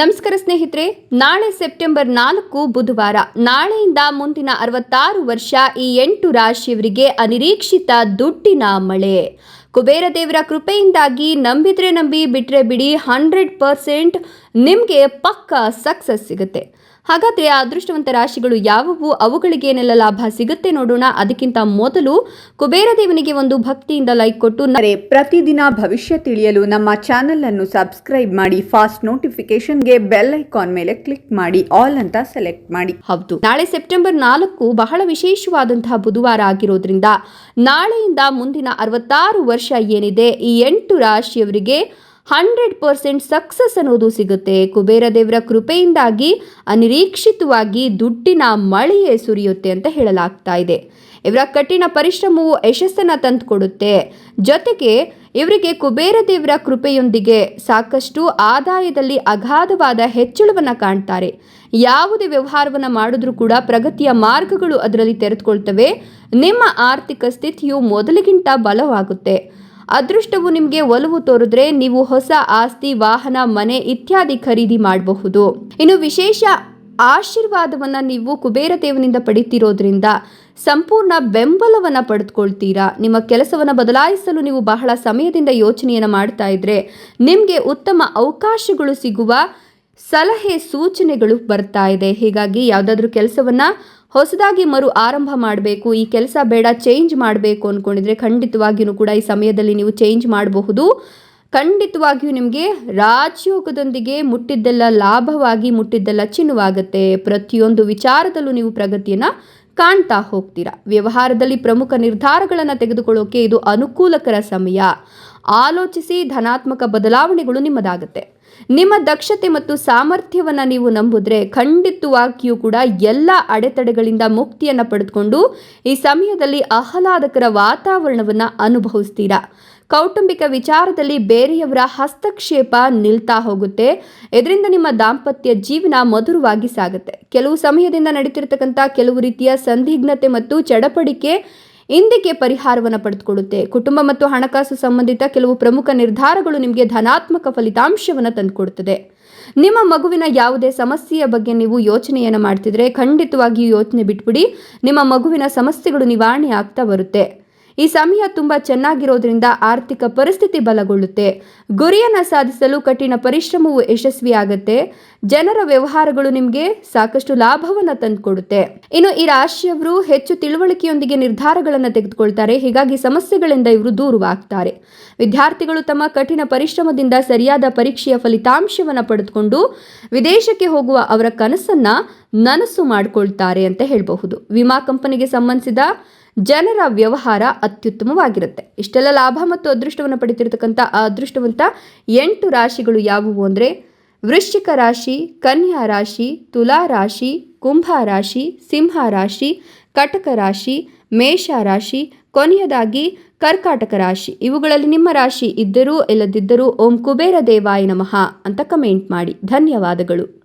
ನಮಸ್ಕಾರ ಸ್ನೇಹಿತರೆ, ನಾಳೆ ಸೆಪ್ಟೆಂಬರ್ ನಾಲ್ಕು ಬುಧವಾರ, ನಾಳೆಯಿಂದ ಮುಂದಿನ ಅರವತ್ತಾರು ವರ್ಷ ಈ ಎಂಟು ರಾಶಿಯವರಿಗೆ ಅನಿರೀಕ್ಷಿತ ದುಡ್ಡಿನ ಮಳೆ. ಕುಬೇರ ದೇವರ ಕೃಪೆಯಿಂದಾಗಿ ನಂಬಿದ್ರೆ ನಂಬಿ, ಬಿಟ್ರೆ ಬಿಡಿ, ಹಂಡ್ರೆಡ್ ಪರ್ಸೆಂಟ್ ನಿಮಗೆ ಪಕ್ಕ ಸಕ್ಸಸ್ ಸಿಗುತ್ತೆ. ಹಾಗಾದ್ರೆ ಅದೃಷ್ಟವಂತ ರಾಶಿಗಳು ಯಾವುವು? ಅವುಗಳಿಗೆ ಏನೆಲ್ಲ ಲಾಭ ಸಿಗುತ್ತೆ ನೋಡೋಣ. ಅದಕ್ಕಿಂತ ಮೊದಲು ಕುಬೇರ ದೇವನಿಗೆ ಒಂದು ಭಕ್ತಿಯಿಂದ ಲೈಕ್ ಕೊಟ್ಟು ಪ್ರತಿದಿನ ಭವಿಷ್ಯ ತಿಳಿಯಲು ನಮ್ಮ ಚಾನೆಲ್ ಅನ್ನು ಸಬ್ಸ್ಕ್ರೈಬ್ ಮಾಡಿ ಫಾಸ್ಟ್ ನೋಟಿಫಿಕೇಶನ್ಗೆ ಬೆಲ್ ಐಕಾನ್ ಮೇಲೆ ಕ್ಲಿಕ್ ಮಾಡಿ ಆಲ್ ಅಂತ ಸೆಲೆಕ್ಟ್ ಮಾಡಿ. ಹೌದು. ನಾಳೆ ಸೆಪ್ಟೆಂಬರ್ ನಾಲ್ಕು ಬಹಳ ವಿಶೇಷವಾದಂತಹ ಬುಧವಾರ ಆಗಿರೋದ್ರಿಂದ ನಾಳೆಯಿಂದ ಮುಂದಿನ ಅರವತ್ತಾರು ವರ್ಷ ಏನಿದೆ ಈ ಎಂಟು ರಾಶಿಯವರಿಗೆ ಹಂಡ್ರೆಡ್ ಪರ್ಸೆಂಟ್ ಸಕ್ಸಸ್ ಅನ್ನೋದು ಸಿಗುತ್ತೆ. ಕುಬೇರ ದೇವರ ಕೃಪೆಯಿಂದಾಗಿ ಅನಿರೀಕ್ಷಿತವಾಗಿ ದುಡ್ಡಿನ ಮಳೆಯೇ ಸುರಿಯುತ್ತೆ ಅಂತ ಹೇಳಲಾಗ್ತಾ ಇದೆ. ಇವರ ಕಠಿಣ ಪರಿಶ್ರಮವು ಯಶಸ್ಸನ್ನು ತಂದುಕೊಡುತ್ತೆ. ಜೊತೆಗೆ ಇವರಿಗೆ ಕುಬೇರ ದೇವರ ಕೃಪೆಯೊಂದಿಗೆ ಸಾಕಷ್ಟು ಆದಾಯದಲ್ಲಿ ಅಗಾಧವಾದ ಹೆಚ್ಚಳವನ್ನು ಕಾಣ್ತಾರೆ. ಯಾವುದೇ ವ್ಯವಹಾರವನ್ನು ಮಾಡಿದ್ರೂ ಕೂಡ ಪ್ರಗತಿಯ ಮಾರ್ಗಗಳು ಅದರಲ್ಲಿ ತೆರೆದುಕೊಳ್ತವೆ. ನಿಮ್ಮ ಆರ್ಥಿಕ ಸ್ಥಿತಿಯು ಮೊದಲಿಗಿಂತ ಬಲವಾಗುತ್ತೆ. ಅದೃಷ್ಟವು ನಿಮಗೆ ಒಲವು ತೋರಿದ್ರೆ ನೀವು ಹೊಸ ಆಸ್ತಿ, ವಾಹನ, ಮನೆ ಇತ್ಯಾದಿ ಖರೀದಿ ಮಾಡಬಹುದು. ಇನ್ನು ವಿಶೇಷ ಆಶೀರ್ವಾದವನ್ನು ನೀವು ಕುಬೇರ ದೇವನಿಂದ ಪಡಿತಿರೋದ್ರಿಂದ ಸಂಪೂರ್ಣ ಬೆಂಬಲವನ್ನು ಪಡೆದುಕೊಳ್ತೀರಾ. ನಿಮ್ಮ ಕೆಲಸವನ್ನು ಬದಲಾಯಿಸಲು ನೀವು ಬಹಳ ಸಮಯದಿಂದ ಯೋಚನೆಯನ್ನು ಮಾಡ್ತಾ ಇದ್ರೆ ನಿಮಗೆ ಉತ್ತಮ ಅವಕಾಶಗಳು ಸಿಗುವ ಸಲಹೆ, ಸೂಚನೆಗಳು ಬರ್ತಾ ಇದೆ. ಹೀಗಾಗಿ ಯಾವುದಾದ್ರೂ ಕೆಲಸವನ್ನ ಹೊಸದಾಗಿ ಮರು ಆರಂಭ ಮಾಡಬೇಕು, ಈ ಕೆಲಸ ಬೇಡ ಚೇಂಜ್ ಮಾಡಬೇಕು ಅಂದ್ಕೊಂಡಿದ್ರೆ ಖಂಡಿತವಾಗಿಯೂ ಕೂಡ ಈ ಸಮಯದಲ್ಲಿ ನೀವು ಚೇಂಜ್ ಮಾಡಬಹುದು. ಖಂಡಿತವಾಗಿಯೂ ನಿಮಗೆ ರಾಜಯೋಗದೊಂದಿಗೆ ಮುಟ್ಟಿದ್ದೆಲ್ಲ ಲಾಭವಾಗಿ, ಮುಟ್ಟಿದ್ದೆಲ್ಲ ಚಿನ್ನವಾಗುತ್ತೆ. ಪ್ರತಿಯೊಂದು ವಿಚಾರದಲ್ಲೂ ನೀವು ಪ್ರಗತಿಯನ್ನು ಕಾಣ್ತಾ ಹೋಗ್ತೀರಾ. ವ್ಯವಹಾರದಲ್ಲಿ ಪ್ರಮುಖ ನಿರ್ಧಾರಗಳನ್ನು ತೆಗೆದುಕೊಳ್ಳೋಕೆ ಇದು ಅನುಕೂಲಕರ ಸಮಯ. ಆಲೋಚಿಸಿ ಧನಾತ್ಮಕ ಬದಲಾವಣೆಗಳು ನಿಮ್ಮದಾಗುತ್ತೆ. ನಿಮ್ಮ ದಕ್ಷತೆ ಮತ್ತು ಸಾಮರ್ಥ್ಯವನ್ನು ನೀವು ನಂಬಿದ್ರೆ ಖಂಡಿತವಾಗಿಯೂ ಕೂಡ ಎಲ್ಲ ಅಡೆತಡೆಗಳಿಂದ ಮುಕ್ತಿಯನ್ನು ಪಡೆದುಕೊಂಡು ಈ ಸಮಯದಲ್ಲಿ ಆಹ್ಲಾದಕರ ವಾತಾವರಣವನ್ನು ಅನುಭವಿಸ್ತೀರಾ? ಕೌಟುಂಬಿಕ ವಿಚಾರದಲ್ಲಿ ಬೇರೆಯವರ ಹಸ್ತಕ್ಷೇಪ ನಿಲ್ತಾ ಹೋಗುತ್ತೆ. ಇದರಿಂದ ನಿಮ್ಮ ದಾಂಪತ್ಯ ಜೀವನ ಮಧುರವಾಗಿ ಸಾಗುತ್ತೆ. ಕೆಲವು ಸಮಯದಿಂದ ನಡೀತಿರ್ತಕ್ಕಂಥ ಕೆಲವು ರೀತಿಯ ಸಂದಿಗ್ಧತೆ ಮತ್ತು ಚಡಪಡಿಕೆ ಇಂದಿಗೆ ಪರಿಹಾರವನ್ನು ಪಡೆದುಕೊಡುತ್ತೆ ಕುಟುಂಬ ಮತ್ತು ಹಣಕಾಸು ಸಂಬಂಧಿತ ಕೆಲವು ಪ್ರಮುಖ ನಿರ್ಧಾರಗಳು ನಿಮಗೆ ಧನಾತ್ಮಕ ಫಲಿತಾಂಶವನ್ನು ತಂದುಕೊಡುತ್ತದೆ. ನಿಮ್ಮ ಮಗುವಿನ ಯಾವುದೇ ಸಮಸ್ಯೆಯ ಬಗ್ಗೆ ನೀವು ಯೋಚನೆಯನ್ನು ಮಾಡ್ತಿದ್ರೆ ಖಂಡಿತವಾಗಿಯೂ ಯೋಚನೆ ಬಿಟ್ಬಿಡಿ. ನಿಮ್ಮ ಮಗುವಿನ ಸಮಸ್ಯೆಗಳು ನಿವಾರಣೆ ಆಗ್ತಾ ಬರುತ್ತೆ. ಈ ಸಮಯ ತುಂಬ ಚೆನ್ನಾಗಿರೋದ್ರಿಂದ ಆರ್ಥಿಕ ಪರಿಸ್ಥಿತಿ ಬಲಗೊಳ್ಳುತ್ತೆ. ಗುರಿಯನ್ನು ಸಾಧಿಸಲು ಕಠಿಣ ಪರಿಶ್ರಮವು ಯಶಸ್ವಿಯಾಗುತ್ತೆ. ಜನರ ವ್ಯವಹಾರಗಳು ನಿಮಗೆ ಸಾಕಷ್ಟು ಲಾಭವನ್ನು ತಂದುಕೊಡುತ್ತೆ. ಇನ್ನು ಈ ರಾಶಿಯವರು ಹೆಚ್ಚು ತಿಳುವಳಿಕೆಯೊಂದಿಗೆ ನಿರ್ಧಾರಗಳನ್ನು ತೆಗೆದುಕೊಳ್ತಾರೆ. ಹೀಗಾಗಿ ಸಮಸ್ಯೆಗಳಿಂದ ಇವರು ದೂರವಾಗ್ತಾರೆ. ವಿದ್ಯಾರ್ಥಿಗಳು ತಮ್ಮ ಕಠಿಣ ಪರಿಶ್ರಮದಿಂದ ಸರಿಯಾದ ಪರೀಕ್ಷೆಯ ಫಲಿತಾಂಶವನ್ನು ಪಡೆದುಕೊಂಡು ವಿದೇಶಕ್ಕೆ ಹೋಗುವ ಅವರ ಕನಸನ್ನ ನನಸು ಮಾಡಿಕೊಳ್ತಾರೆ ಅಂತ ಹೇಳಬಹುದು. ವಿಮಾ ಕಂಪನಿಗೆ ಸಂಬಂಧಿಸಿದ ಜನರ ವ್ಯವಹಾರ ಅತ್ಯುತ್ತಮವಾಗಿರುತ್ತೆ. ಇಷ್ಟೆಲ್ಲ ಲಾಭ ಮತ್ತು ಅದೃಷ್ಟವನ್ನು ಪಡಿತಿರ್ತಕ್ಕಂಥ ಆ ಅದೃಷ್ಟವಂತ ಎಂಟು ರಾಶಿಗಳು ಯಾವುವು ಅಂದರೆ ವೃಶ್ಚಿಕ ರಾಶಿ, ಕನ್ಯಾ ರಾಶಿ, ತುಲಾ ರಾಶಿ, ಕುಂಭ ರಾಶಿ, ಸಿಂಹ ರಾಶಿ, ಕಟಕ ರಾಶಿ, ಮೇಷ ರಾಶಿ, ಕೊನೆಯದಾಗಿ ಕರ್ಕಾಟಕ ರಾಶಿ. ಇವುಗಳಲ್ಲಿ ನಿಮ್ಮ ರಾಶಿ ಇದ್ದರೂ ಇಲ್ಲದಿದ್ದರೂ ಓಂ ಕುಬೇರ ದೇವಾಯ ನಮಃ ಅಂತ ಕಮೆಂಟ್ ಮಾಡಿ. ಧನ್ಯವಾದಗಳು.